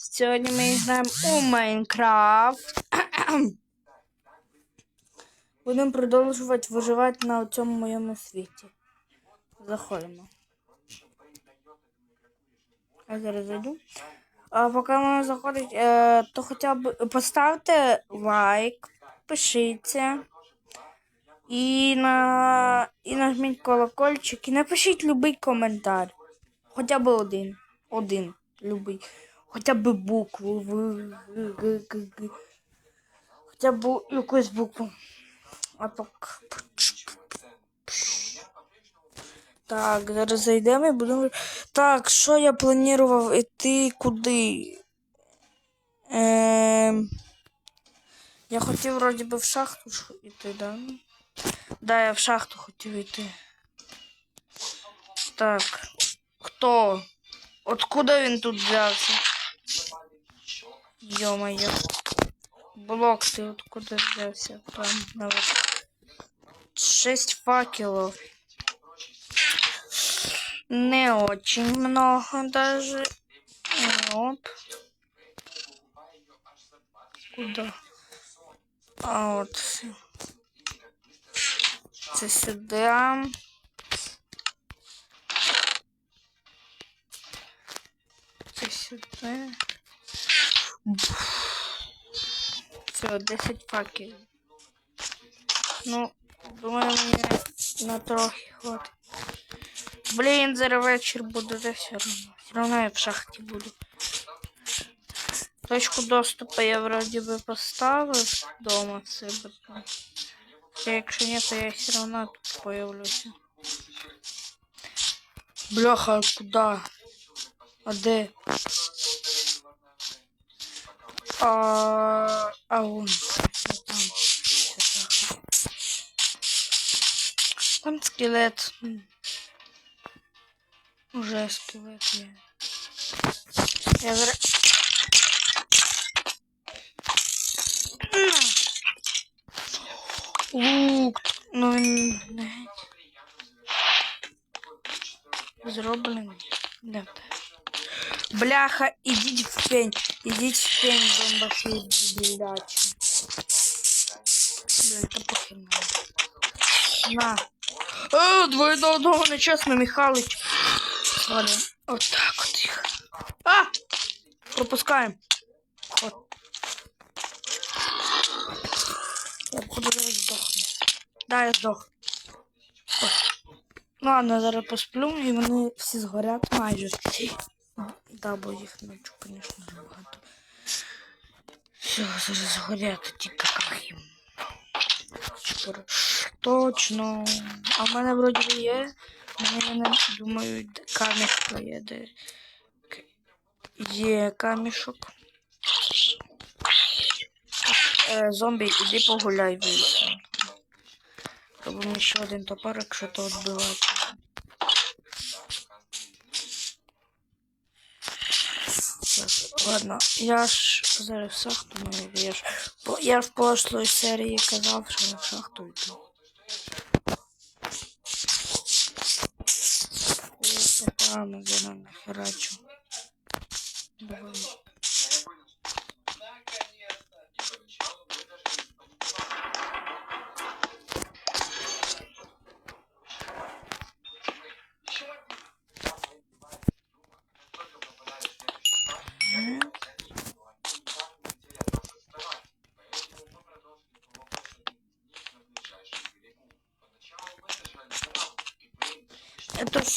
Сьогодні ми граємо у Майнкрафт. Будемо продовжувати виживати на цьому моєму світі. Заходимо. Я зараз зайду. А поки воно заходить, е, то хоча б поставте лайк, пишіться. І, на... і нажміть колокольчик і напишіть любий коментар. Хоча б один. Один. Любий. Хоча б букву. Хоча б якусь букву. А так. Так, зараз зайдемо і будемо. Так, що я планував іти куди? Ем... Я хотів вроді би в шахту ж іти, да? Да, я в шахту хотів іти. Так. Хто? Откуда він тут взявся? Йо-моє. Блок ти откуда взявся? Там навіть. Шесть факелов. Не очень много даже. Оп. Куда? А от. всё. Це сюди. Це сюди. Все, 10 факелів. Ну, думаю, мені на трохи хватить. Блін, зараз вечір буде, да все одно. Все одно я в шахті буду. Точку доступу я вроді би поставив вдома в себе. там. Хоча якщо ні, то я все одно тут появлюся. Бляха, куда? А де? А, а вон. Все там. Все так. Там скелет. М. Уже скелет є. Я зараз... Лук. Ну він не геть. Зроблений. Бляха, ідіть в пень. Ідіть в пень, зомбаки ділячі. Бля, та похер на. О, двоє до одного нечесно, Михалич. Ладно, от так от їх. А! Пропускаємо. От. Я походу зараз здохну. Да, я здох. Ну, Ладно, зараз посплю і вони всі згорять майже. Да, бо їх ночу, звісно, багато. Все, зараз згорять тільки как Точно. А в мене вроді є. Мені не думаю, де камішко є. Є камішок. Е, зомбі, іди погуляй в лісі. Робимо ще один топорик, що то відбивати. Ладно, я ж зараз в шахту не я Бо я в прошлої серії казав, що я в шахту йду. Я там зараз. Давай.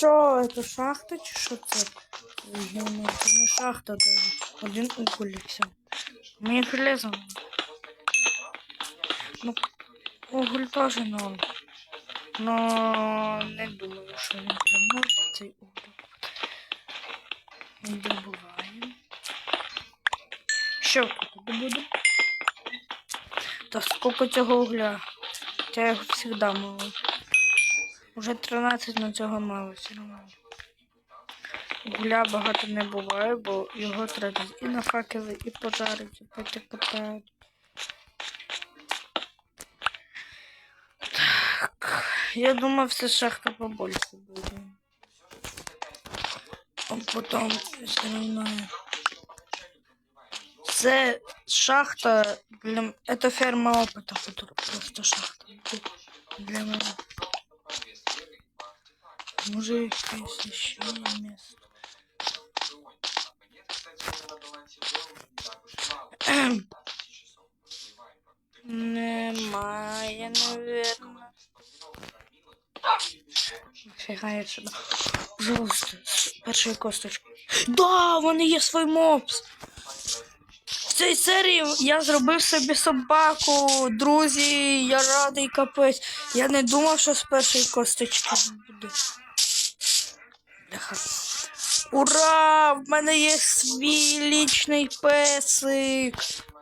Що, это шахта чи що це? Це не шахта даже. Один уголь і все. Мені железо. Ну, уголь теж норм. Но не думаю, що він прям цей уголь. Добуваємо. Що тут добуду? Та скільки цього угля? Я його завжди мало. Уже 13 на цього мало все одно. Гуля багато не буває, бо його треба і на факели, і пожарити, і потім катають. Так, я думав, все шахта побольше буде. А потім все одно Це шахта для... Это ферма опыта, просто шахта. Для мене. Може, якесь ще місце. Ем. Немає, наверное. Фігає сюди. Пожалуйста, з першої косточки. Да, вони є свій мопс. В цій серії я зробив собі собаку, друзі, я радий капець. Я не думав, що з першої косточки буде. Бляха. Ура! В мене є свій лічний песик.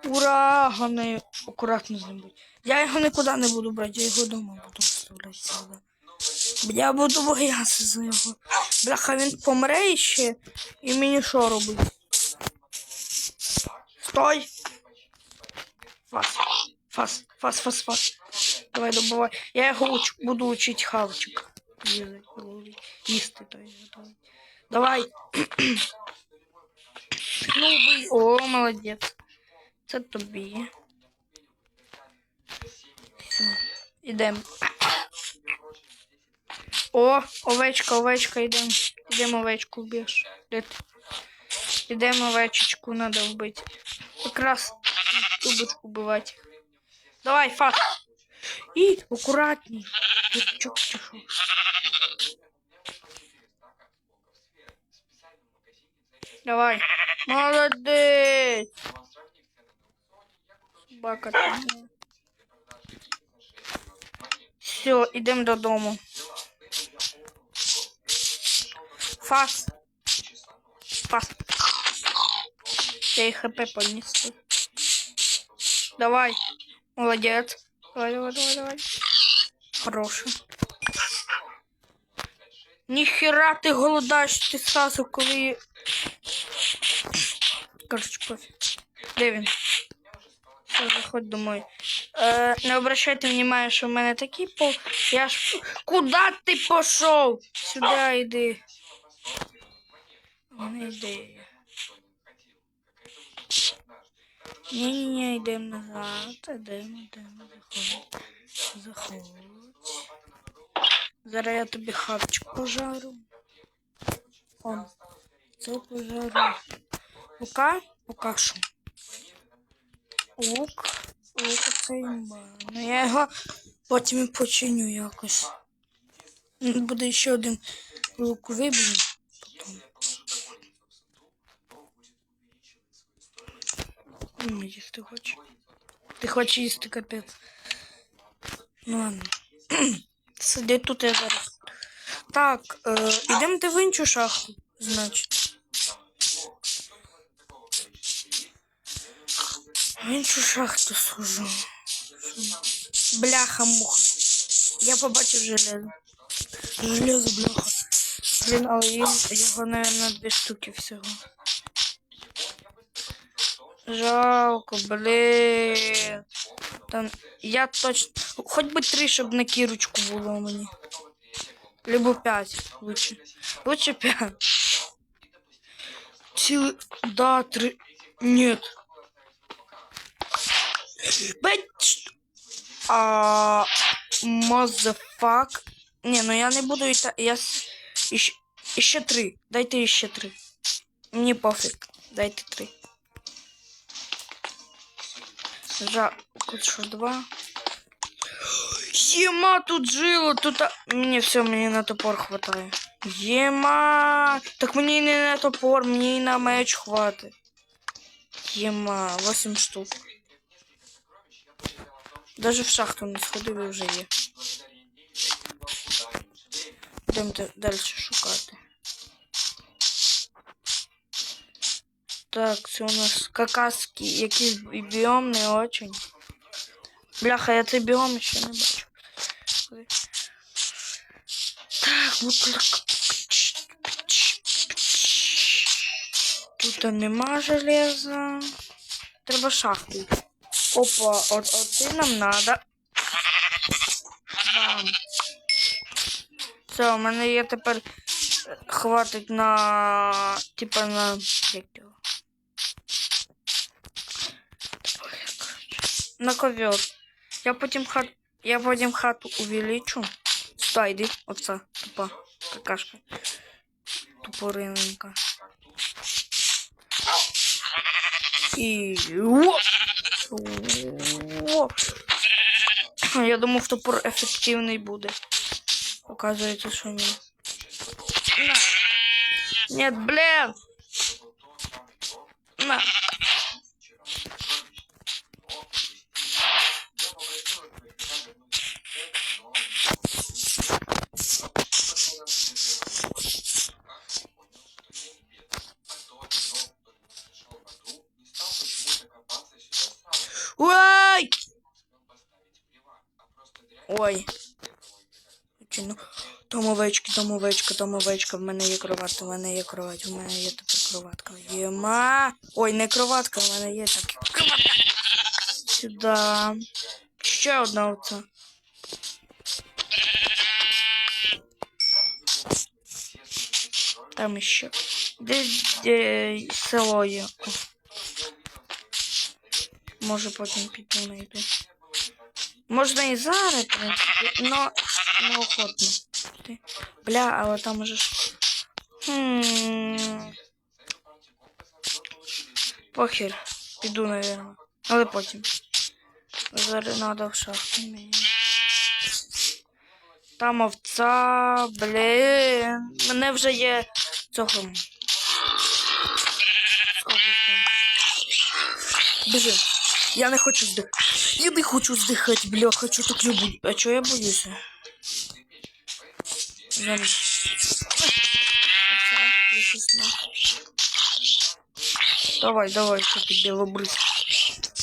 Ура! Головне, акуратно з ним будь. Я його нікуди не буду брати, я його вдома буду оставляти сюди. Я буду боятися за його. Бляха, він помре ще, і мені що робити? Стой! Фас, фас, фас, фас, фас. Давай добивай. Я його уч... буду учить хавчик. Їсти, їсти то є. Давай. ну, бий. О, молодець. Це тобі. Все. Ідем. О, овечка, овечка, йдем. Ідем овечку вб'єш. Ідемо овечечку, надо вбити. Якраз тубочку вбивати. Давай, фас. І акуратней. Дурачок чи Давай. Молодець. Собака ти. Все, ідемо додому. Фас. Фас. Я їх хп понесу. Давай. Молодец. Давай, давай, давай, давай. Хороший. Ніхера ти голодаєш ти сразу, коли. Короче, пофіг. Де? Заходь домой. Е, не обращайте внимания, що в мене такий пол. Я ж. Куда ти пішов? Сюди йди. Не йди. Ні-ні-ні, йдемо назад, йдемо, йдемо, заходь. Заходь. Зараз я тобі хавчик пожару. О, це пожару. Пока? Що. Лук. Лук це. Ну я його потім починю якось. Буде ще один лук виб'ю. Потім. Ну, їсти хоче. Ти хочеш їсти капець. Ну ладно. Сиди тут я зараз. Так, е, ідемо в іншу шахту, значить. В іншу шахту схожу. Бляха муха. Я побачив железо. Железо, бляха. Блін, але його, мабуть, дві штуки всього. Жалко, блин. Там я точно. Хоть би три, щоб на кірочку було мені. Либо п'ять лучше. Лучше п'ять. Цілий. Да, три. Нет. Бать. А. Мазафак. Не, ну я не буду та. Я. Іще, іще три. Дайте іще три. Мені пофіг. Дайте три. Жалко, що два. Єма тут жило, тут... а- Мені все, мені на топор хватає. Єма! Так і не на топор, мені і на меч хватить. Єма, 8 штук. Даже в шахту не сходив і вже є. Йдемо далі шукати. Так, це у нас какаски, якийсь бі- біом не очень. Бляха, я цей біом ще не бачу. Так, буклак. Тут нема железа. Треба шахту. Опа, от, от нам надо. Бам. Все, у мене є тепер е, хватить на. Типа на. На ковер. Я потім хат. Я потім хату увеличу. Сюди йди, оця тупа какашка. Тупориненька. І. Оп! Оп! Я думав, топор ефективний буде. Оказується, що ні. На. Нет, блин! На. Там овечка. В мене є кроватка, в мене є кровать, в мене є тепер кроватка. Єма. Ой, не кроватка, в мене є так. Кроватка. Сюди. Ще одна оця. Там ще. Десь де село є. Може потім піду знайду. Можна і зараз, но неохотно. Бля, але там уже ж. Хм. Похер. Піду, наверное. Але потім. Зараз треба в шахту. Там овця, блін. Мене вже є цього. Біжи. Я не хочу здихати. Я не хочу здихати, бля, хочу так люблю. А чого я боюся? Зараз. Оце, висосна. Давай, давай, що ти білобрис.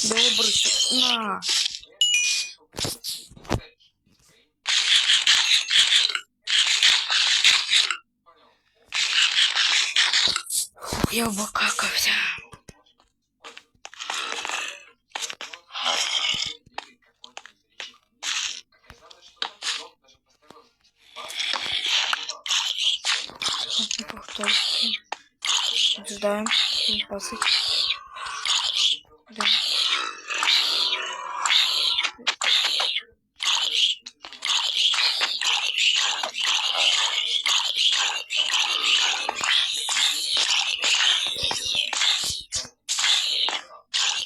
Білобрис. На. Фух, я обокакався. Повтор. Ждаем. Пасыть. Да.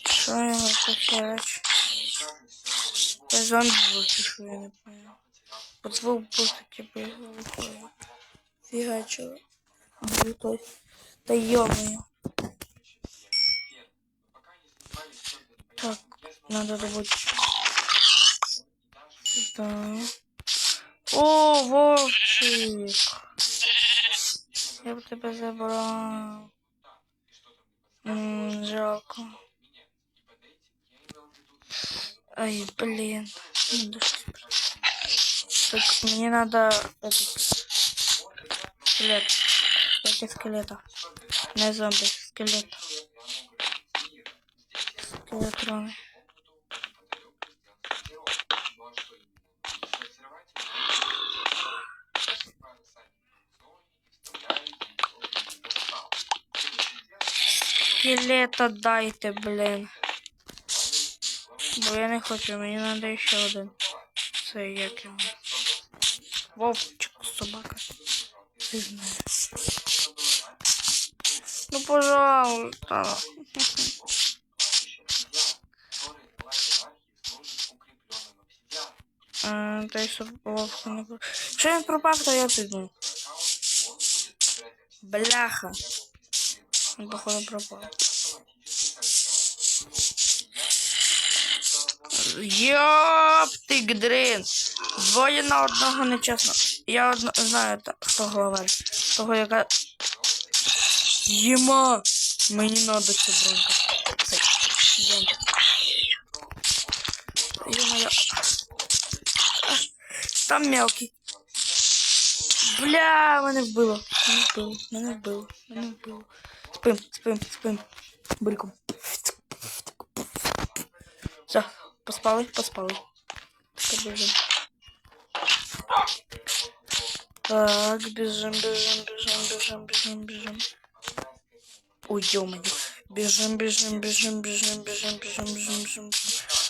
Что я похерачу? Я зомби выпишу, я не понял. Под звук просто типа я выходит. Фигачила. Блютой. Да ё-моё. Так, надо добыть. Сюда. О, Вовчик. Я бы тебя забрал. М, жалко. Ай, блин. Так, мне надо этот скелет. Сколько скелетов? Не зомби, скелет. Скелетроны. Скелета дайте, блин. Бо я не хочу, мені надо ще один. Це як його. Вовчик, собака. Ти знаєш. Ну, пожалуйста. Та й щоб вовку не. Якщо він пропав, то я піду. Бляха. Він, походу, пропав. Йоп, гдрин. Двоє на одного нечесно. Я одно, знаю, хто главарь. Того, яка. Єма! Мені надо цю броньку. Це, йдем. Ё-моё. Там мелкий. Бля, мене вбило. Мене вбило, мене вбило, мене вбило. Спим, спим, спим. Бриком. Все, поспали, поспали. Так, бежим. Так, бежим, бежим, бежим, бежим, бежим, бежим. Ой, ё-моё. Бежим, бежим, бежим, бежим, бежим, бежим, бежим, бежим.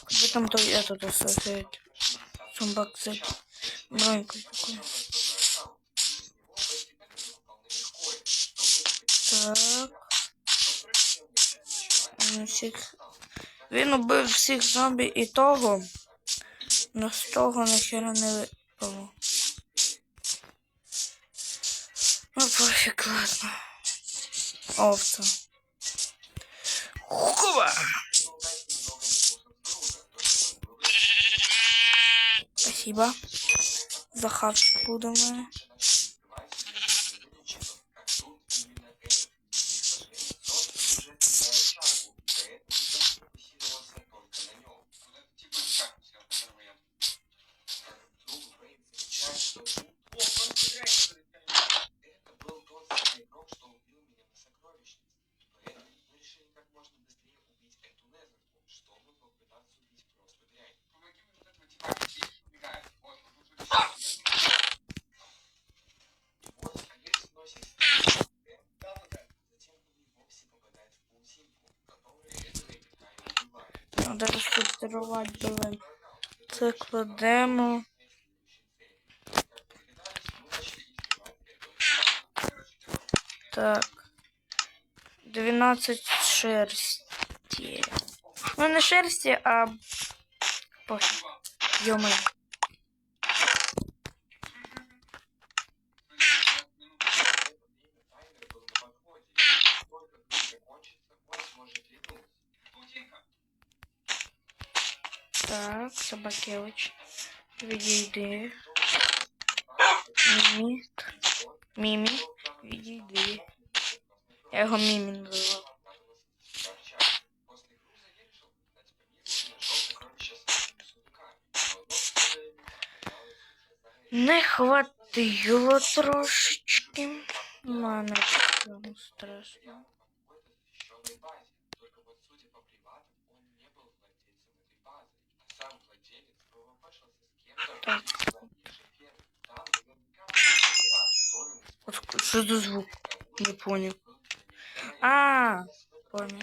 Где там то этот осознает? Зомбак кстати. Бронька такой. Так. Він всіх... Він убив всіх зомбі і того. Но з того нахера не випало. Ну пофіг, ладно. Овца. Хова! Спасибо. За хавчик буде розфільтрувати блин. Це кладемо. Так. 12 шерсті. Ну не шерсті, а пофіг. Так, Собакевич. Відійди. Мімі. Мімі. Відійди. Я його Мімі називав. Не хватило трошечки. Мене прямо страшно. Так. Что за звук? Не понял. А, понял.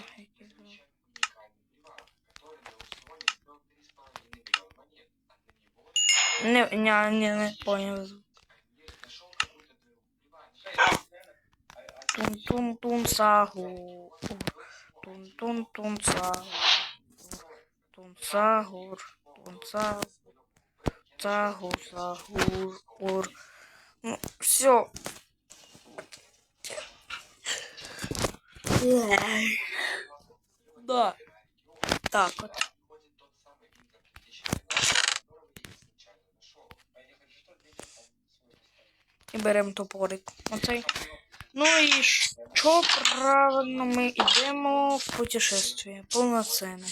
Не, не, не, не понял звук. Тун тун тун сагу. Тун тун тун сагу. Тун сагур. Тун сагур. Сагур, сагур, ур. Ну, все. Да. Так вот. І беремо топорик. Оцей. Ну і що правильно ми йдемо в путешествие. Повноцінне.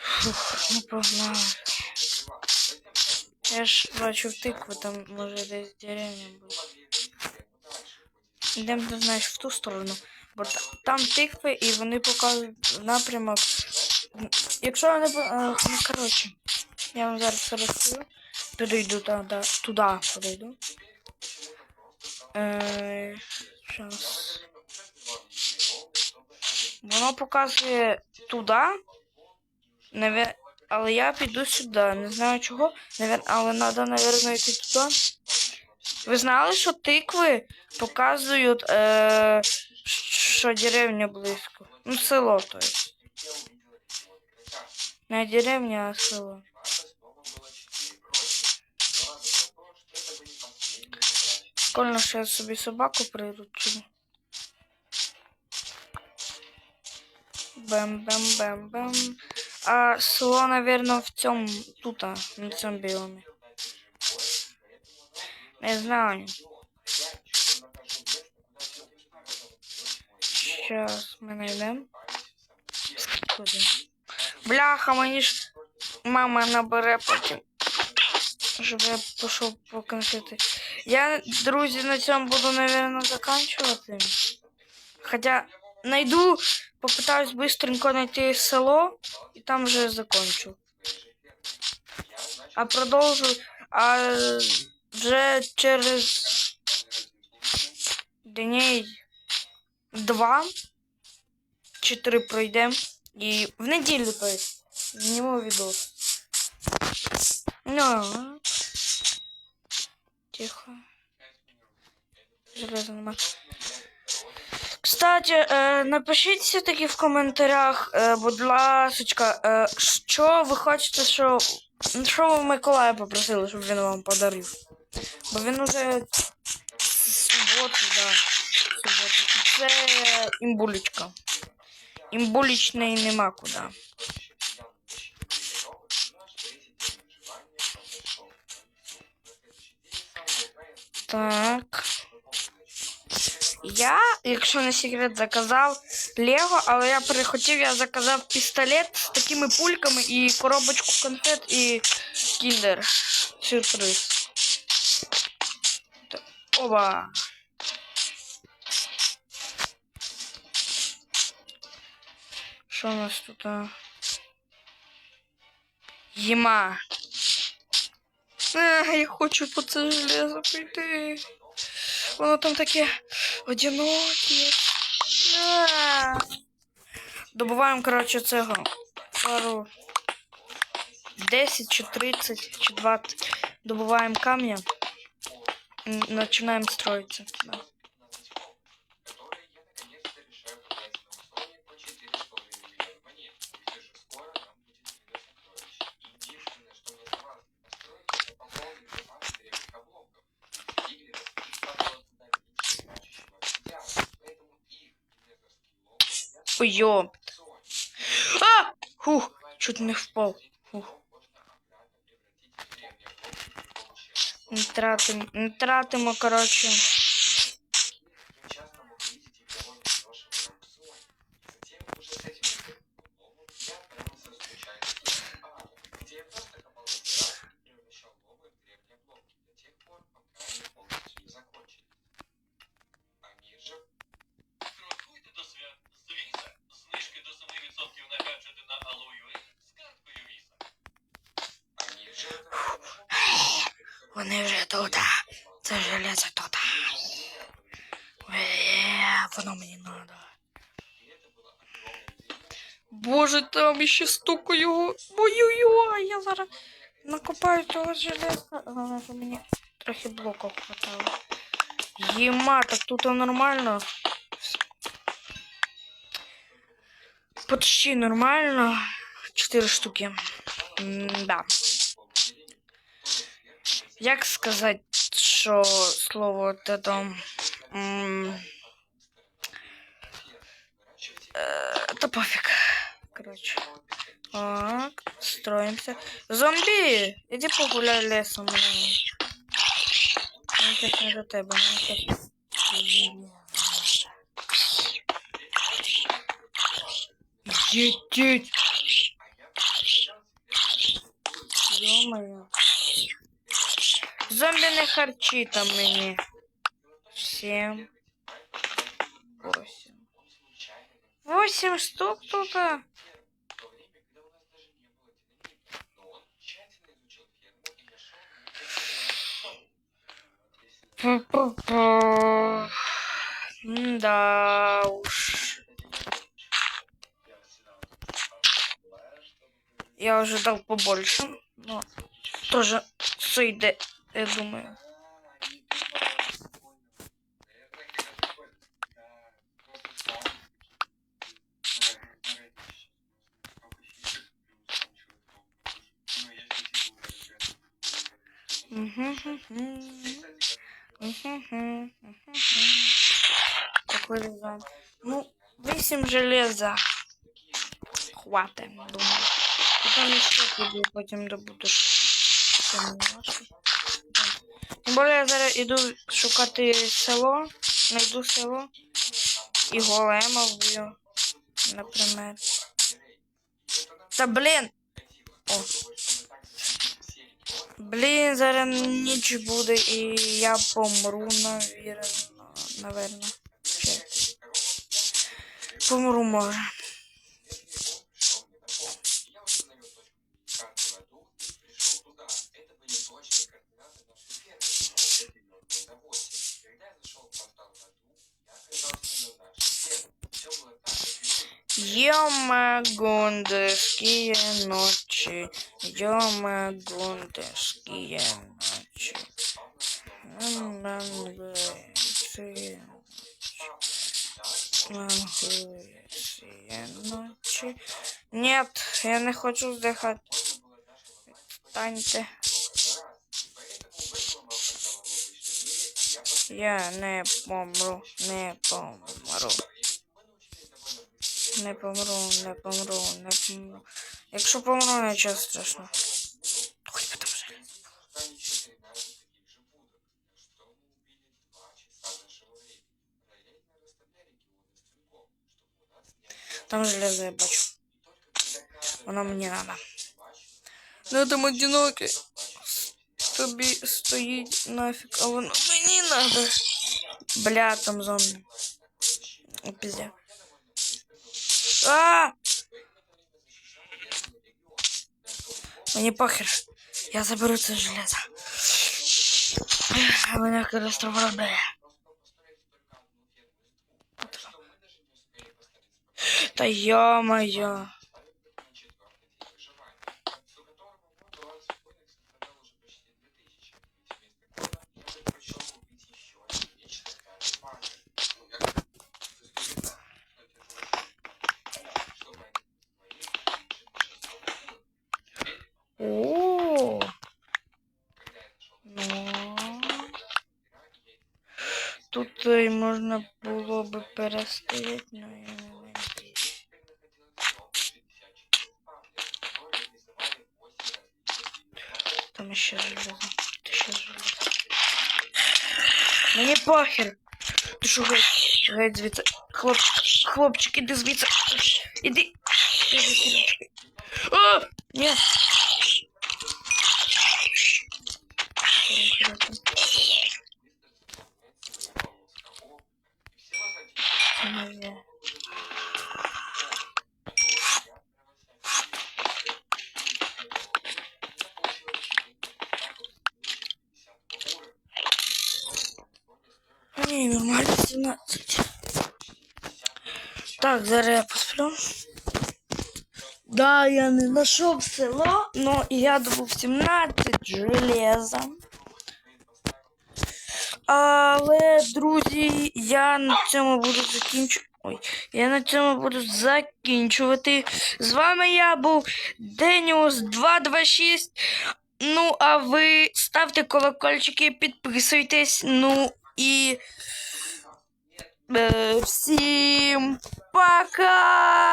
Фух, ну погнали. Я ж бачу тикву, там може десь деревня буде. Йдемо, ти знаєш, в ту сторону. Бо там тикви і вони показують напрямок. Якщо вони... е, Ну, коротше, я вам зараз розкажу. Перейду туди, туди перейду. Е. Воно показує туди. Навер... Але я піду сюди. Не знаю чого. Але треба, мабуть, йти туди. Ви знали, що тикви показують, е... що деревня близько. Ну, село, то есть. Не деревня, а село. Прикольно, що я собі собаку приручу. Бем-бем-бем-бем. А село, наверное, в цьому, тут, на цьому біомі. Не знаю. Сейчас ми знайдемо. Куди? Бляха, мені ж мама набере потім. Щоб я пішов по конфети. Я, друзі, на цьому буду, наверное, заканчувати. Хоча найду, попытаюсь быстренько найти село і там вже закончу. А продовжу. А вже через дней два чи три пройдемо. І в неділю, то есть. Зніму відос. Ну. Тихо. Железо нема. Кстати, е, напишіть все-таки в коментарях, е, будь ласочка, е, що ви хочете, що. Що ви Миколая попросили, щоб він вам подарив? Бо він уже з суботи, да. Суботи. І це імбулечка. Імбулічної нема куди. Так. Я, якщо не секрет, заказав Лего, але я перехотів, я заказав пістолет з такими пульками і коробочку конфет і кіндер. Сюрприз. Оба. Що у нас тут? Єма. А, я хочу по це железо прийти. Воно там таке одиноке. А. Добуваємо, коротше, цього. Пару 10 чи 30 чи 20. Добуваємо камня. Начинаем строиться. Ёпт. А! Фух, чуть не впав. Фух. Не тратимо, не тратимо, коротше. Вони вже тут. Це железо тут. Е, Воно мені надо. Боже, там ще стуку його. Ой-ой-ой, я зараз накопаю того железа. Головне, що мені трохи блоків хватало. Єма, так тут нормально. Почти нормально. Чотири штуки. М-да. Як сказати, що слово от это... м, е, Та пофіг. Короче. Так, строимся. Зомбі! Іди погуляй лесом. блин. Мені щось не до тебе, мені щось... Ідіть! Ё-моё. Зомбі не харчі там мені. Сім. Восемь. Восемь штук тут. Да уж. Я ожидал побольше, но тоже сойде, я думаю. Такой дизайн. Ну, 8 железа. Хватит, думаю. Потом еще туди потім добудеш. Це не важко. Тим більше я зараз іду шукати село, знайду село і голема вб'ю, наприклад. Та блін! О. Блін, зараз ніч буде і я помру, навірно, наверно. Помру може. Йомагундерские ночи, йомагундерские ночи. Йомагундерские ночи. Нет, я не хочу здихати. Станьте. Я не помру, не помру. Не помру, не помру, не помру. Якщо помру, нічого страшного. Хоч би там жили. Там железо я бачу. Воно мені надо. Ну там одинокий. Тобі стоїть нафіг, а воно мені надо. Бля, там зомбі. О, Пізде. А! Мені похер. Я заберу це железо. А мене розтравляє. Та ё-моё. О. Ну. Тут і можна було би перестояти, але я не надіюсь. Там ще железо. Ти ще железо. Мені похер. Ти що геть, геть звідси. Хлопчик, хлопчик, іди звідси. Іди. Іди! Ні. 11. Так, зараз я посплю. Да, я не знайшов село, но ну, я добув 17 железа. Але, друзі, я на цьому буду закінчувати. Ой, я на цьому буду закінчувати. З вами я був Деніус 226. Ну, а ви ставте колокольчики, підписуйтесь. Ну і. Е, всім пока!